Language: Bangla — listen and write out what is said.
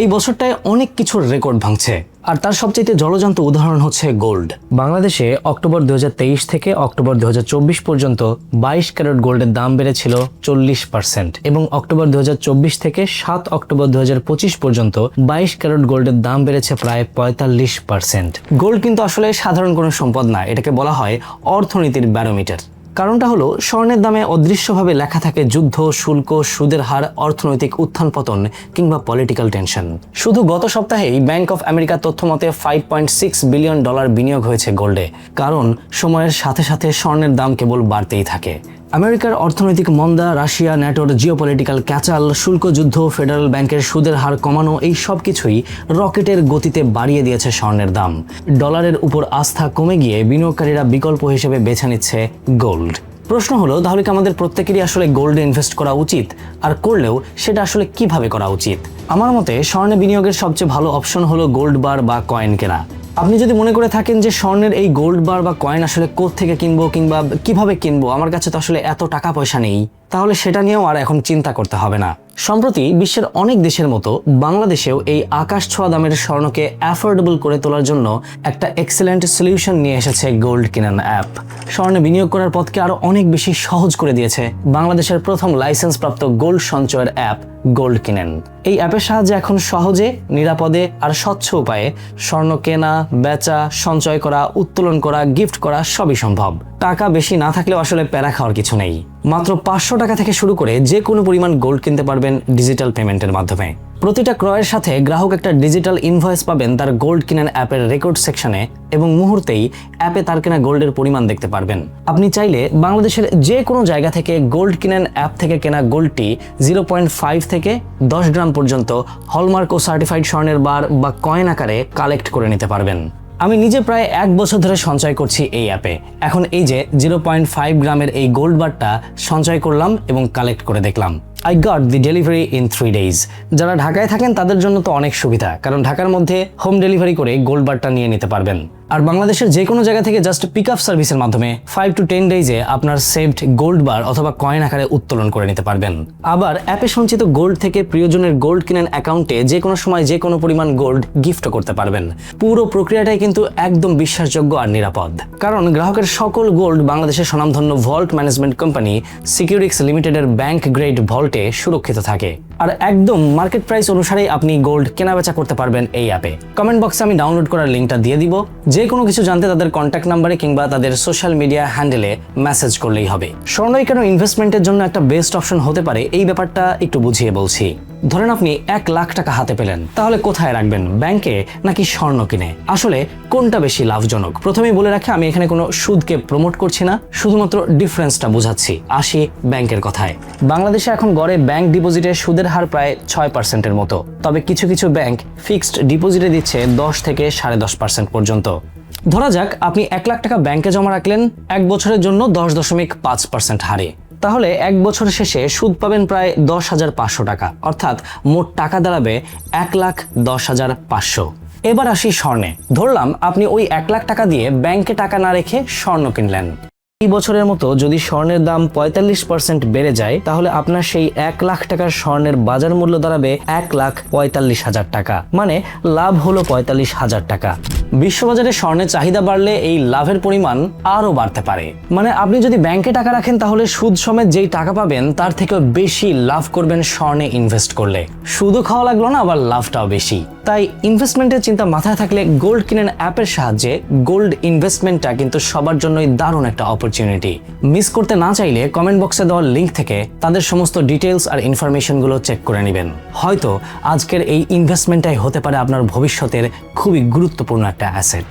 এই বছরটায় অনেক কিছুর রেকর্ড ভাঙছে। আর তার সবচেয়ে জলজান্ত উদাহরণ হচ্ছে গোল্ড। বাংলাদেশে অক্টোবর দু হাজার তেইশ থেকে অক্টোবর দু হাজার চব্বিশ পর্যন্ত বাইশ ক্যারেট গোল্ডের দাম বেড়েছিল চল্লিশ পার্সেন্ট এবং অক্টোবর দুই হাজার চব্বিশ থেকে সাত অক্টোবর দুই হাজার পঁচিশ পর্যন্ত বাইশ ক্যারেট গোল্ডের দাম বেড়েছে প্রায় পঁয়তাল্লিশ পার্সেন্ট। গোল্ড কিন্তু আসলে সাধারণ কোনো সম্পদ না, এটাকে বলা হয় অর্থনীতির ব্যারোমিটার। কারণটা হলো, স্বর্ণের দামে অদৃশ্যভাবে লেখা থাকে যুদ্ধ, শুল্ক, সুদের হার, অর্থনৈতিক উত্থান পতন কিংবা পলিটিক্যাল টেনশন শুধু গত সপ্তাহেই ব্যাংক অফ আমেরিকার তথ্য মতে five point six billion dollar বিনিয়োগ হয়েছে গোল্ডে কারণ সময়ের সাথে সাথে স্বর্ণের দাম কেবল বাড়তেই থাকে। আমেরিকার অর্থনৈতিক মন্দা, রাশিয়া, ন্যাটোর জিওপলিটিক্যাল ক্যাচাল, শুল্ক যুদ্ধ, ফেডারেল ব্যাংকের সুদের হার কমানো, এই সব কিছুই রকেটের গতিতে বাড়িয়ে দিয়েছে স্বর্ণের দাম। ডলারের উপর আস্থা কমে গিয়ে বিনিয়োগকারীরা বিকল্প হিসেবে বেছে নিচ্ছে গোল্ড। প্রশ্ন হলো, তাহলে কি আমাদের প্রত্যেকেরই আসলে গোল্ডে ইনভেস্ট করা উচিত? আর করলেও সেটা আসলে কীভাবে করা উচিত? আমার মতে, স্বর্ণে বিনিয়োগের সবচেয়ে ভালো অপশন হলো গোল্ড বার বা কয়েন কেনা। আপনি যদি মনে করে থাকেন যে স্বর্ণের এই গোল্ড বার বা কয়েন আসলে থেকে কিনবো কিংবা কীভাবে কিনবো, আমার কাছে তো আসলে এত টাকা পয়সা নেই। তাহলে সেটা নিয়েও আর এখন চিন্তা করতে হবে না। সম্প্রতি বিশ্বের অনেক দেশের মতো বাংলাদেশেও এই আকাশ ছোঁয়া দামের স্বর্ণকে অ্যাফোর্ডেবল করে তোলার জন্য একটা এক্সেলেন্ট সলিউশন নিয়ে এসেছে গোল্ড কিনান অ্যাপ স্বর্ণে বিনিয়োগ করার পথকে আরও অনেক বেশি সহজ করে দিয়েছে বাংলাদেশের প্রথম লাইসেন্সপ্রাপ্ত গোল্ড সঞ্চয়ের অ্যাপ গোল্ড কিনেন। এই অ্যাপের সাহায্যে এখন সহজে, নিরাপদে আর স্বচ্ছ উপায়ে স্বর্ণ কেনা, বেচা, সঞ্চয় করা, উত্তোলন করা গিফট করা সবই সম্ভব। টাকা বেশি না থাকলেও আসলে প্যারা খাওয়ার কিছু নেই। মাত্র পাঁচশো টাকা থেকে শুরু করে যে কোনো পরিমাণ গোল্ড কিনতে পারবেন ডিজিটাল পেমেন্টের মাধ্যমে। প্রতিটা ক্রয়ের সাথে গ্রাহক একটা ডিজিটাল ইনভয়েস পাবেন তার গোল্ড কিনেন অ্যাপের রেকর্ড সেকশনে এবং মুহূর্তেই অ্যাপে তার কেনা গোল্ডের পরিমাণ দেখতে পারবেন। আপনি চাইলে বাংলাদেশের যে কোনো জায়গা থেকে গোল্ড কিনেন অ্যাপ থেকে কেনা গোল্ডটি জিরো পয়েন্ট ফাইভ থেকে দশ গ্রাম পর্যন্ত হলমার্ক ও সার্টিফাইড স্বর্ণের বার বা কয়েন আকারে কালেক্ট করে নিতে পারবেন। আমি নিজে প্রায় এক বছর ধরে সঞ্চয় করছি এই অ্যাপে। এখন এই যে জিরো পয়েন্ট ফাইভ গ্রামের এই গোল্ড বারটা সঞ্চয় করলাম এবং কালেক্ট করে দেখলাম। I got the delivery in three days যারা ঢাকায় থাকেন তাদের জন্য তো অনেক সুবিধা, কারণ ঢাকার মধ্যে হোম ডেলিভারি করে গোল্ড বারটা নিয়ে নিতে পারবেন। আর বাংলাদেশের যে কোনো জায়গা থেকে জাস্ট পিক আপ সার্ভিসের মাধ্যমে ফাইভ টু টেন ডেজে আপনার সেভড গোল্ড বার অথবা কয়েন আকারে উত্তোলন করে নিতে পারবেন। আবার অ্যাপে সঞ্চিত গোল্ড থেকে প্রিয়জনের গোল্ড কিনেন অ্যাকাউন্টে যে কোনো সময় যে কোনো পরিমাণ গোল্ড গিফটও করতে পারবেন। পুরো প্রক্রিয়াটাই কিন্তু একদম বিশ্বাসযোগ্য আর নিরাপদ। কারণ গ্রাহকের সকল গোল্ড বাংলাদেশের স্বনামধন্য ভল্ট ম্যানেজমেন্ট কোম্পানি সিকিউরিক্স লিমিটেডের ব্যাংক গ্রেড ভল্টে সুরক্ষিত থাকে। আর একদম মার্কেট প্রাইস অনুসারেই আপনি গোল্ড কেনাবেচা করতে পারবেন এই অ্যাপে কমেন্ট বক্সে আমি ডাউনলোড করার লিঙ্কটা দিয়ে দিব। যে কোনো কিছু জানতে তাদের কন্ট্যাক্ট নাম্বারে কিংবা তাদের সোশ্যাল মিডিয়া হ্যান্ডেলে মেসেজ করলেই হবে। স্বর্ণই কেন ইনভেস্টমেন্টের জন্য একটা বেস্ট অপশন হতে পারে, এই ব্যাপারটা একটু বুঝিয়ে বলছি। ধরেন আপনি এক লাখ টাকা হাতে পেলেন, তাহলে কোথায় রাখবেন? ব্যাংকে নাকি স্বর্ণ কিনে? আসলে কোনটা বেশি লাভজনক? প্রথমেই বলে রাখি, আমি এখানে কোনো সুদকে প্রমোট করছি না, শুধুমাত্র ডিফারেন্সটা বোঝাচ্ছি। আসি ব্যাংকের কথায়। বাংলাদেশে এখন গড়ে ব্যাংক ডিপোজিটের সুদের হার প্রায় ছয় পার্সেন্টের মতো। তবে কিছু কিছু ব্যাংক ফিক্সড ডিপোজিটে দিচ্ছে দশ থেকে সাড়ে দশ পার্সেন্ট পর্যন্ত। ধরা যাক, আপনি এক লাখ টাকা ব্যাংকে জমা রাখলেন, এক বছরের জন্য দশ দশমিক পাঁচ পার্সেন্ট হারে। তাহলে এক বছর শেষে সুদ পাবেন প্রায় দশ হাজার পাঁচশো টাকা। অর্থাৎ মোট টাকা দাঁড়াবে এক লাখ দশ হাজার পাঁচশো। এবার আসি স্বর্ণে। ধরলাম আপনি ওই এক লাখ টাকা দিয়ে ব্যাংকে টাকা না রেখে স্বর্ণ কিনলেন। এই বছরের মতো যদি স্বর্ণের দাম পঁয়তাল্লিশ পার্সেন্ট বেড়ে যায়, তাহলে আপনার সেই এক লাখ টাকার স্বর্ণের বাজার মূল্য দাঁড়াবে এক লাখ পঁয়তাল্লিশ হাজার টাকা। মানে লাভ হলো পঁয়তাল্লিশ হাজার টাকা। বিশ্ববাজারে স্বর্ণের চাহিদা বাড়লে এই লাভের পরিমাণ আরও বাড়তে পারে। মানে আপনি যদি ব্যাংকে টাকা রাখেন তাহলে সুদ সমেত যেই টাকা পাবেন, তার থেকেও বেশি লাভ করবেন স্বর্ণে ইনভেস্ট করলে। সুদও খাওয়া লাগল না, আবার লাভটাও বেশি। তাই ইনভেস্টমেন্টের চিন্তা মাথায় থাকলে গোল্ড কিনেন অ্যাপের সাহায্যে গোল্ড ইনভেস্টমেন্টটা কিন্তু সবার জন্যই দারুণ একটা অপরচুনিটি মিস করতে না চাইলে কমেন্ট বক্সে দেওয়ার লিঙ্ক থেকে তাদের সমস্ত ডিটেলস আর ইনফরমেশনগুলো চেক করে নেবেন। হয়তো আজকের এই ইনভেস্টমেন্টটাই হতে পারে আপনার ভবিষ্যতের খুবই গুরুত্বপূর্ণ একটা অ্যাসেট।